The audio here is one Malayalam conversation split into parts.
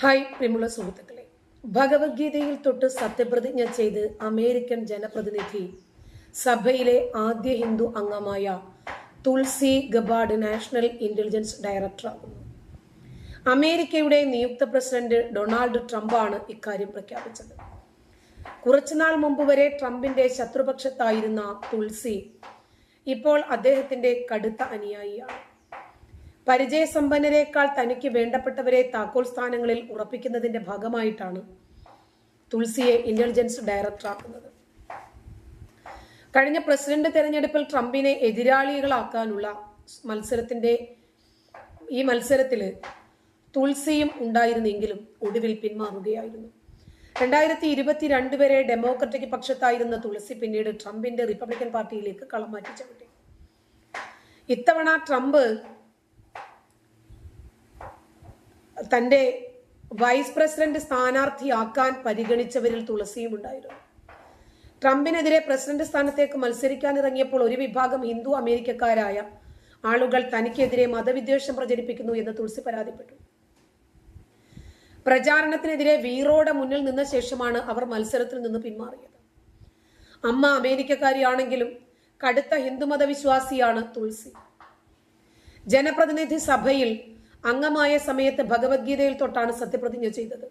ഹായ് പ്രിയമുള്ള സുഹൃത്തുക്കളെ. ഭഗവത്ഗീതയിൽ തൊട്ട് സത്യപ്രതിജ്ഞ ചെയ്ത് അമേരിക്കൻ ജനപ്രതിനിധി സഭയിലെ ആദ്യ ഹിന്ദു അംഗമായ തുൾസി ഗബാഡ് നാഷണൽ ഇന്റലിജൻസ് ഡയറക്ടറാകുന്നു അമേരിക്കയുടെ നിയുക്ത പ്രസിഡന്റ് ഡൊണാൾഡ് ട്രംപാണ് ഇക്കാര്യം പ്രഖ്യാപിച്ചത്. കുറച്ചുനാൾ മുമ്പ് വരെ ട്രംപിന്റെ ശത്രുപക്ഷത്തായിരുന്ന തുൾസി ഇപ്പോൾ അദ്ദേഹത്തിന്റെ കടുത്ത അനുയായിയാണ്. പരിചയസമ്പന്നരേക്കാൾ തനിക്ക് വേണ്ടപ്പെട്ടവരെ താക്കോൽ സ്ഥാനങ്ങളിൽ ഉറപ്പിക്കുന്നതിന്റെ ഭാഗമായിട്ടാണ് തുൾസിയെ ഇന്റലിജൻസ് ഡയറക്ടറാക്കുന്നത് കഴിഞ്ഞ പ്രസിഡന്റ് തെരഞ്ഞെടുപ്പിൽ ട്രംപിനെ എതിരാളികളാക്കാനുള്ള മത്സരത്തിന്റെ ഈ മത്സരത്തിൽ തുൾസിയും ഉണ്ടായിരുന്നെങ്കിലും ഒടുവിൽ പിന്മാറുകയായിരുന്നു രണ്ടായിരത്തി ഇരുപത്തിരണ്ട് വരെ ഡെമോക്രറ്റിക് പക്ഷത്തായിരുന്ന തുളസി പിന്നീട് ട്രംപിന്റെ റിപ്പബ്ലിക്കൻ പാർട്ടിയിലേക്ക് കളം മാറ്റി ചവിട്ടി. ഇത്തവണ ട്രംപ് തന്റെ വൈസ് പ്രസിഡന്റ് സ്ഥാനാർത്ഥിയാക്കാൻ പരിഗണിച്ചവരിൽ തുളസിയും ഉണ്ടായിരുന്നു. ട്രംപിനെതിരെ പ്രസിഡന്റ് സ്ഥാനത്തേക്ക് മത്സരിക്കാനിറങ്ങിയപ്പോൾ ഒരു വിഭാഗം ഹിന്ദു അമേരിക്കക്കാരായ ആളുകൾ തനിക്കെതിരെ മതവിദ്വേഷം പ്രചരിപ്പിക്കുന്നു എന്ന് തുളസി പരാതിപ്പെട്ടു. പ്രചാരണത്തിനെതിരെ വീറോടെ മുന്നിൽ നിന്ന ശേഷമാണ് അവർ മത്സരത്തിൽ നിന്ന് പിന്മാറിയത്. അമ്മ അമേരിക്കക്കാരിയാണെങ്കിലും കടുത്ത ഹിന്ദുമത വിശ്വാസിയാണ് തുളസി. ജനപ്രതിനിധി സഭയിൽ അംഗമായ സമയത്ത് ഭഗവത്ഗീതയിൽ തൊട്ടാണ് സത്യപ്രതിജ്ഞ ചെയ്തത്.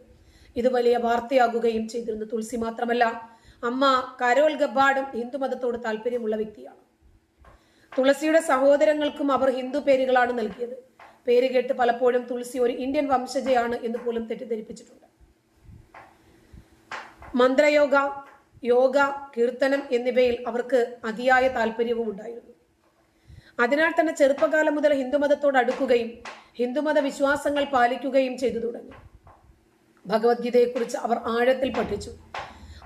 ഇത് വലിയ വാർത്തയാകുകയും ചെയ്തിരുന്നു. തുളസി മാത്രമല്ല അമ്മ കരോൽ ഗബ്ബാർഡും ഹിന്ദുമതത്തോട് താല്പര്യമുള്ള വ്യക്തിയാണ്. തുളസിയുടെ സഹോദരങ്ങൾക്കും അവർ ഹിന്ദു പേരുകളാണ് നൽകിയത്. പേര് കേട്ട് പലപ്പോഴും തുളസി ഒരു ഇന്ത്യൻ വംശജയാണ് എന്ന് പോലും തെറ്റിദ്ധരിപ്പിച്ചിട്ടുണ്ട്. മന്ത്രയോഗ യോഗ കീർത്തനം എന്നിവയിൽ അവർക്ക് അതിയായ താല്പര്യവും ഉണ്ടായിരുന്നു അതിനാൽ തന്നെ ചെറുപ്പകാലം മുതൽ ഹിന്ദുമതത്തോട് അടുക്കുകയും ഹിന്ദുമത വിശ്വാസങ്ങൾ പാലിക്കുകയും ചെയ്തു തുടങ്ങി. ഭഗവത്ഗീതയെക്കുറിച്ച് അവർ ആഴത്തിൽ പഠിച്ചു.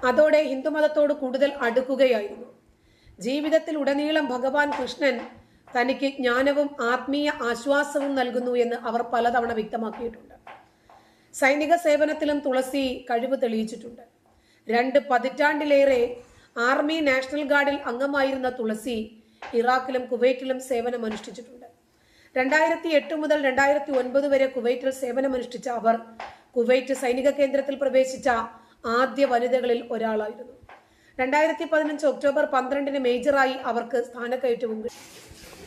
അതോടെ ഹിന്ദുമതത്തോട് കൂടുതൽ അടുക്കുകയായിരുന്നു. ജീവിതത്തിൽ ഉടനീളം ഭഗവാൻ കൃഷ്ണൻ തനിക്ക് ജ്ഞാനവും ആത്മീയ ആശ്വാസവും നൽകുന്നു എന്ന് അവർ പലതവണ വ്യക്തമാക്കിയിട്ടുണ്ട്. സൈനിക സേവനത്തിലും തുളസി കഴിവ് തെളിയിച്ചിട്ടുണ്ട്. രണ്ട് പതിറ്റാണ്ടിലേറെ ആർമി നാഷണൽ ഗാർഡിൽ അംഗമായിരുന്ന തുളസി ഇറാഖിലും കുവൈറ്റിലും സേവനമനുഷ്ഠിച്ചിട്ടുണ്ട് രണ്ടായിരത്തി എട്ട് മുതൽ രണ്ടായിരത്തി ഒൻപത് വരെ കുവൈറ്റിൽ സേവനമനുഷ്ഠിച്ച അവർ കുവൈറ്റ് സൈനിക കേന്ദ്രത്തിൽ പ്രവേശിച്ച ആദ്യ വനിതകളിൽ ഒരാളായിരുന്നു. രണ്ടായിരത്തി പതിനഞ്ച് ഒക്ടോബർ പന്ത്രണ്ടിന് മേജറായി അവർക്ക് സ്ഥാനക്കയറ്റവും കിട്ടി.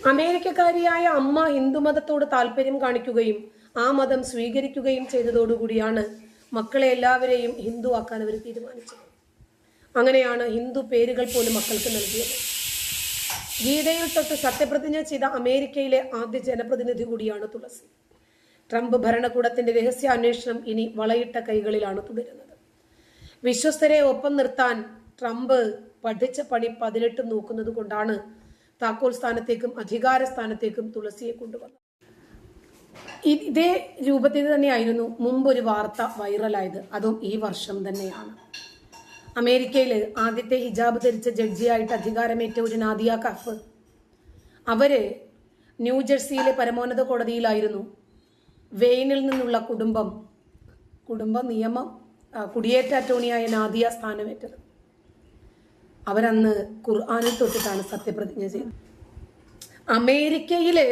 അമേരിക്കക്കാരിയായ അമ്മ ഹിന്ദുമതത്തോട് താല്പര്യം കാണിക്കുകയും ആ മതം സ്വീകരിക്കുകയും ചെയ്തതോടുകൂടിയാണ് മക്കളെ എല്ലാവരെയും ഹിന്ദു ആക്കാൻ അവർ തീരുമാനിച്ചത്. അങ്ങനെയാണ് ഹിന്ദു പേരുകൾ പോലും മക്കൾക്ക് നൽകിയത്. ഗീതയിൽ തൊട്ട് സത്യപ്രതിജ്ഞ ചെയ്ത അമേരിക്കയിലെ ആദ്യ ജനപ്രതിനിധി കൂടിയാണ് തുളസി. ട്രംപ് ഭരണകൂടത്തിന്റെ രഹസ്യാന്വേഷണം ഇനി വളയിട്ട കൈകളിലാണ് തുടരുന്നത്. വിശ്വസ്തരെ ഒപ്പം നിർത്താൻ ട്രംപ് പഠിച്ച പണി പതിനെട്ട് നോക്കുന്നത് കൊണ്ടാണ് താക്കോൽ സ്ഥാനത്തേക്കും അധികാര സ്ഥാനത്തേക്കും തുളസിയെ കൊണ്ടുവന്നത്. ഇതേ രൂപത്തിൽ തന്നെയായിരുന്നു ഒരു വാർത്ത വൈറലായത്. അതും ഈ വർഷം തന്നെയാണ്. അമേരിക്കയിൽ ആദ്യത്തെ ഹിജാബ് ധരിച്ച ജഡ്ജിയായിട്ട് അധികാരമേറ്റ ഒരു നാദിയ കഫ് അവർ ന്യൂജേഴ്സിയിലെ പരമോന്നത കോടതിയിലായിരുന്നു. വെയിനിൽ നിന്നുള്ള കുടുംബം കുടുംബ നിയമം കുടിയേറ്റ അറ്റോണിയായ നാദിയ സ്ഥാനമേറ്റത്. അവരന്ന് ഖുർആാനിൽ തൊട്ടിട്ടാണ് സത്യപ്രതിജ്ഞ ചെയ്തത്. അമേരിക്കയിലെ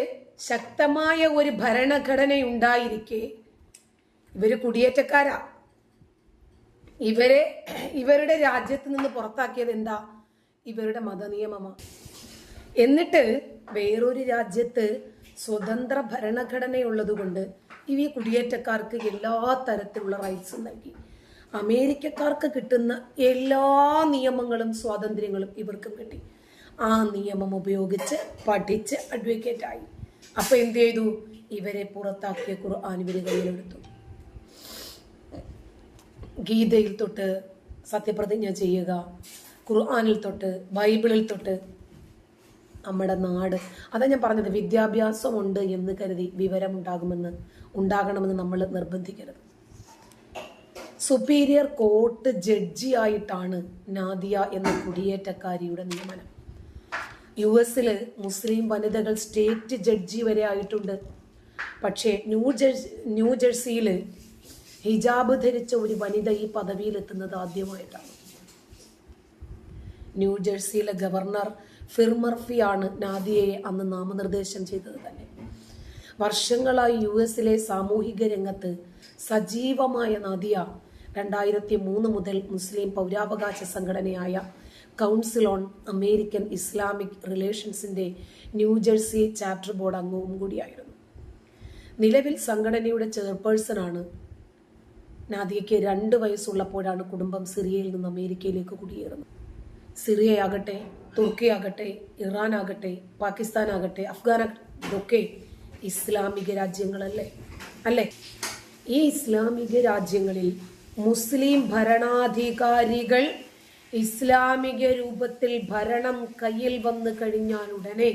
ശക്തമായ ഒരു ഭരണഘടനയുണ്ടായിരിക്കെ ഇവർ കുടിയേറ്റക്കാരാ. ഇവരെ ഇവരുടെ രാജ്യത്ത് നിന്ന് പുറത്താക്കിയത് എന്താ? ഇവരുടെ മതനിയമമാണ് എന്നിട്ട് വേറൊരു രാജ്യത്ത് സ്വതന്ത്ര ഭരണഘടനയുള്ളത് കൊണ്ട് ഈ കുടിയേറ്റക്കാർക്ക് എല്ലാ തരത്തിലുള്ള റൈറ്റ്സും നൽകി. അമേരിക്കക്കാർക്ക് കിട്ടുന്ന എല്ലാ നിയമങ്ങളും സ്വാതന്ത്ര്യങ്ങളും ഇവർക്കും കിട്ടി. ആ നിയമം ഉപയോഗിച്ച് പഠിച്ച് അഡ്വക്കേറ്റ് ആയി. അപ്പൊ എന്ത് ചെയ്തു? ഇവരെ പുറത്താക്കിയ ഇവർ കയ്യിലെടുത്തു. ഗീതയിൽ തൊട്ട് സത്യപ്രതിജ്ഞ ചെയ്യുക ഖുർആാനിൽ തൊട്ട് ബൈബിളിൽ തൊട്ട് നമ്മുടെ നാട്. അതാ ഞാൻ പറഞ്ഞത് വിദ്യാഭ്യാസമുണ്ട് എന്ന് കരുതി വിവരമുണ്ടാകുമെന്ന് ഉണ്ടാകണമെന്ന് നമ്മൾ നിർബന്ധിക്കരുത്. സുപ്പീരിയർ കോർട്ട് ജഡ്ജിയായിട്ടാണ് നാദിയ എന്ന കുടിയേറ്റക്കാരിയുടെ നിയമനം. യു എസിൽ മുസ്ലിം വനിതകൾ സ്റ്റേറ്റ് ജഡ്ജി വരെ ആയിട്ടുണ്ട്. പക്ഷേ ന്യൂ ജേഴ്സി ന്യൂ ഹിജാബ് ധരിച്ച ഒരു വനിത ഈ പദവിയിലെത്തുന്നത് ആദ്യമായിട്ടാണ്. ന്യൂജേഴ്സിയിലെ ഗവർണർ ഫിർമർഫിയാണ് നാദിയയെ അന്ന് നാമനിർദ്ദേശം ചെയ്തത് തന്നെ. വർഷങ്ങളായി യു എസിലെ സാമൂഹിക രംഗത്ത് സജീവമായ നാദിയ രണ്ടായിരത്തി മൂന്ന് മുതൽ മുസ്ലിം പൗരാവകാശ സംഘടനയായ കൗൺസിൽ ഓൺ അമേരിക്കൻ ഇസ്ലാമിക് റിലേഷൻസിന്റെ ന്യൂജേഴ്സി ചാപ്റ്റർ ബോർഡ് അംഗവും കൂടിയായിരുന്നു. നിലവിൽ സംഘടനയുടെ ചെയർപേഴ്സണാണ് നാദിയയ്ക്ക് രണ്ട് വയസ്സുള്ളപ്പോഴാണ് കുടുംബം സിറിയയിൽ നിന്ന് അമേരിക്കയിലേക്ക് കുടിയേറുന്നത്. സിറിയയാകട്ടെ തുർക്കിയാകട്ടെ ഇറാനാകട്ടെ പാകിസ്ഥാനാകട്ടെ അഫ്ഗാനാകട്ടെ ഇതൊക്കെ ഇസ്ലാമിക രാജ്യങ്ങളല്ലേ? അല്ലേ? ഈ ഇസ്ലാമിക രാജ്യങ്ങളിൽ മുസ്ലിം ഭരണാധികാരികൾ ഇസ്ലാമിക രൂപത്തിൽ ഭരണം കയ്യിൽ വന്നു കഴിഞ്ഞാൽ ഉടനെ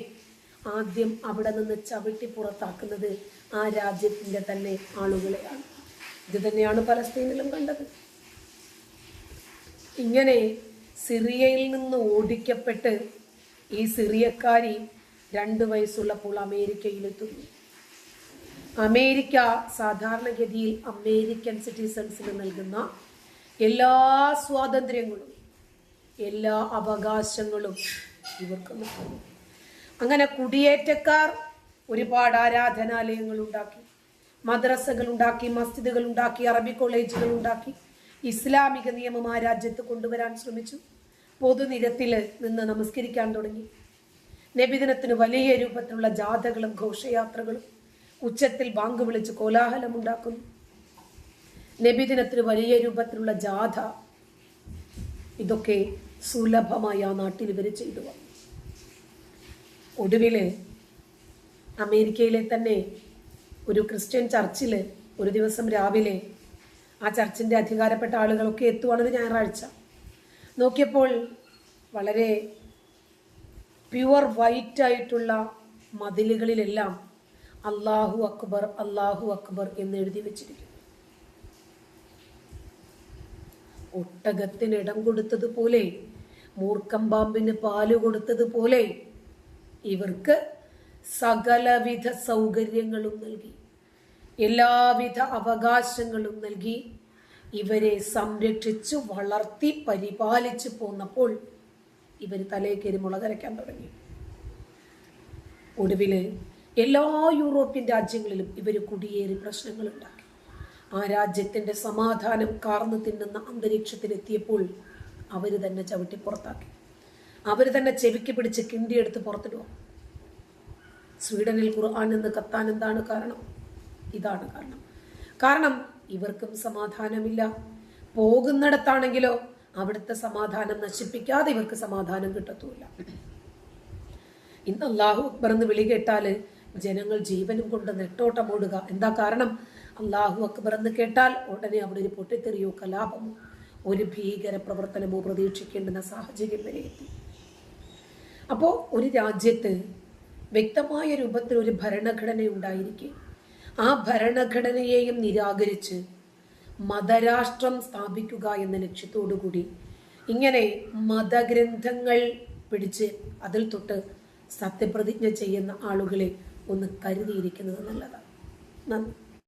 ആദ്യം അവിടെ നിന്ന് ചവിട്ടി പുറത്താക്കുന്നത് ആ രാജ്യത്തിന്റെ തന്നെ ആളുകളെയാണ്. ഇത് തന്നെയാണ് പലസ്തീനിലും കണ്ടത്. ഇങ്ങനെ സിറിയയിൽ നിന്ന് ഓടിക്കപ്പെട്ട് ഈ സിറിയക്കാരി രണ്ട് വയസ്സുള്ളപ്പോൾ അമേരിക്കയിലെത്തുന്നു. അമേരിക്ക സാധാരണഗതിയിൽ അമേരിക്കൻ സിറ്റിസൺസിന് നൽകുന്ന എല്ലാ സ്വാതന്ത്ര്യങ്ങളും എല്ലാ അവകാശങ്ങളും ഇവർക്ക് അങ്ങനെ കുടിയേറ്റക്കാർ ഒരുപാട് ആരാധനാലയങ്ങൾ ഉണ്ടാക്കി. മദ്രസകൾ ഉണ്ടാക്കി മസ്ജിദുകൾ ഉണ്ടാക്കി അറബി കോളേജുകൾ ഉണ്ടാക്കി ഇസ്ലാമിക നിയമം ആ രാജ്യത്ത് കൊണ്ടുവരാൻ ശ്രമിച്ചു. പൊതുനിരത്തിൽ നിന്ന് നമസ്കരിക്കാൻ തുടങ്ങി. നബിദിനത്തിന് വലിയ രൂപത്തിലുള്ള ജാഥകളും ഘോഷയാത്രകളും ഉച്ചത്തിൽ ബാങ്ക് വിളിച്ച് കോലാഹലം ഉണ്ടാക്കുന്നു നബിദിനത്തിന് വലിയ രൂപത്തിലുള്ള ജാഥ ഇതൊക്കെ സുലഭമായി ആ നാട്ടിൽ ഇവർ ചെയ്തു. വന്നു ഒടുവിൽ അമേരിക്കയിലെ തന്നെ ഒരു ക്രിസ്ത്യൻ ചർച്ചിൽ ഒരു ദിവസം രാവിലെ ആ ചർച്ചിന്റെ അധികാരപ്പെട്ട ആളുകളൊക്കെ എത്തുവാണ് ഒരു ഞായറാഴ്ച. നോക്കിയപ്പോൾ വളരെ പ്യുവർ വൈറ്റ് ആയിട്ടുള്ള മതിലുകളിലെല്ലാം അള്ളാഹു അക്ബർ അള്ളാഹു അക്ബർ എന്ന് എഴുതി വെച്ചിരിക്കുന്നു. ഒട്ടകത്തിന് ഇടം കൊടുത്തതുപോലെ മൂർക്കം പാമ്പിന് പാൽ കൊടുത്തതുപോലെ ഇവർക്ക് സകലവിധ സൗകര്യങ്ങളും നൽകി. എല്ലാവിധ അവകാശങ്ങളും നൽകി. ഇവരെ സംരക്ഷിച്ചു വളർത്തി പരിപാലിച്ചു പോന്നപ്പോൾ ഇവർ തലയേക്കേരി മുളകരയ്ക്കാൻ തുടങ്ങി. ഒടുവിൽ എല്ലാ യൂറോപ്യൻ രാജ്യങ്ങളിലും ഇവർ കുടിയേറി പ്രശ്നങ്ങൾ ഉണ്ടാക്കി. ആ രാജ്യത്തിന്റെ സമാധാനം കാർന്നു തിന്നുന്ന അന്തരീക്ഷത്തിലെത്തിയപ്പോൾ അവർ തന്നെ ചവിട്ടി പുറത്താക്കി. അവർ തന്നെ ചെവിക്ക് പിടിച്ച് കിണ്ടിയെടുത്ത് പുറത്തിടുക സ്വീഡനിൽ ഖുർആൻ എന്ന് കത്താൻ എന്താണ് കാരണം? ഇതാണ് കാരണം. കാരണം ഇവർക്കും സമാധാനമില്ല. പോകുന്നിടത്താണെങ്കിലോ അവിടുത്തെ സമാധാനം നശിപ്പിക്കാതെ ഇവർക്ക് സമാധാനം കിട്ടത്തുമില്ല. ഇന്ന് അള്ളാഹു അക്ബർ എന്ന് വിളി കേട്ടാൽ ജനങ്ങൾ ജീവനും കൊണ്ട് നെട്ടോട്ടം ഓടുക. എന്താ കാരണം? അള്ളാഹു അക്ബർ എന്ന് കേട്ടാൽ ഉടനെ അവിടെ ഒരു പൊട്ടിത്തെറിയോ കലാപമോ ഒരു ഭീകര പ്രവർത്തനമോ പ്രതീക്ഷിക്കേണ്ടുന്ന സാഹചര്യം വരെ എത്തി അപ്പോൾ ഒരു രാജ്യത്ത് വ്യക്തമായ രൂപത്തിൽ ഒരു ഭരണഘടന ഉണ്ടായിരിക്കെ. ആ ഭരണഘടനയെയും നിരാകരിച്ച് മതരാഷ്ട്രം സ്ഥാപിക്കുക എന്ന ലക്ഷ്യത്തോടുകൂടി ഇങ്ങനെ മതഗ്രന്ഥങ്ങൾ പിടിച്ച് അതിൽ തൊട്ട് സത്യപ്രതിജ്ഞ ചെയ്യുന്ന ആളുകളെ ഒന്ന് കരുതിയിരിക്കുന്നത് നല്ലതാണ്. നന്ദി.